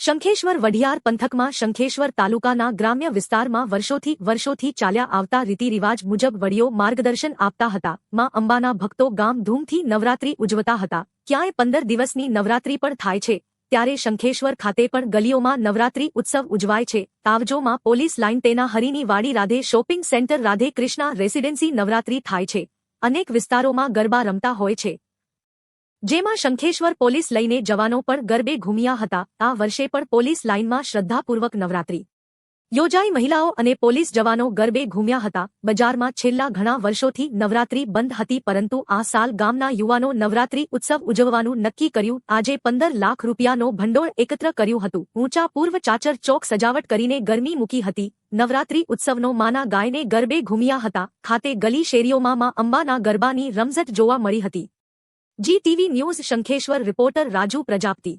શંખેશ્વર વઢિયાર પંથકમાં શંખેશ્વર તાલુકાના ગ્રામ્ય વિસ્તારમાં વર્ષોથી વર્ષોથી ચાલ્યા આવતા રીતિરિવાજ મુજબ વડીઓ માર્ગદર્શન આપતા હતા. માં અંબાના ભક્તો ગામ ધૂમથી નવરાત્રી ઉજવતા હતા. ક્યાંય પંદર દિવસની નવરાત્રી પણ થાય છે. ત્યારે શંખેશ્વર ખાતે પણ ગલીઓમાં નવરાત્રી ઉત્સવ ઉજવાય છે. તાવજોમાં પોલીસ લાઇન તેના હરીની વાડી Radhe shopping centre Radhe Krishna residency Navratri થાય છે. અનેક વિસ્તારોમાં ગરબા રમતા હોય છે. જેમાં શંખેશ્વર પોલીસ લઈને જવાનો પણ ગરબે ઘૂમ્યા હતા. આ વર્ષે પણ પોલીસ લાઇનમાં શ્રદ્ધાપૂર્વક નવરાત્રી યોજાઈ. મહિલાઓ અને પોલીસ જવાનો ગરબે ઘૂમ્યા હતા. બજારમાં છેલ્લા ઘણા વર્ષોથી નવરાત્રી બંધ હતી, પરંતુ આ સાલ ગામના યુવાનો નવરાત્રી ઉત્સવ ઉજવવાનું નક્કી કર્યું. આજે પંદર લાખ રૂપિયાનો ભંડોળ એકત્ર કર્યું હતું. ઊંચા પૂર્વ ચાચર ચોક સજાવટ કરીને ગરમી મૂકી હતી. નવરાત્રી ઉત્સવનો માના ગાયને ગરબે ઘૂમ્યા હતા. ખાતે ગલી શેરીઓમાં અંબાના ગરબાની રમઝટ જોવા મળી હતી. Zee TV news Shankheshwar reporter Raju Prajapati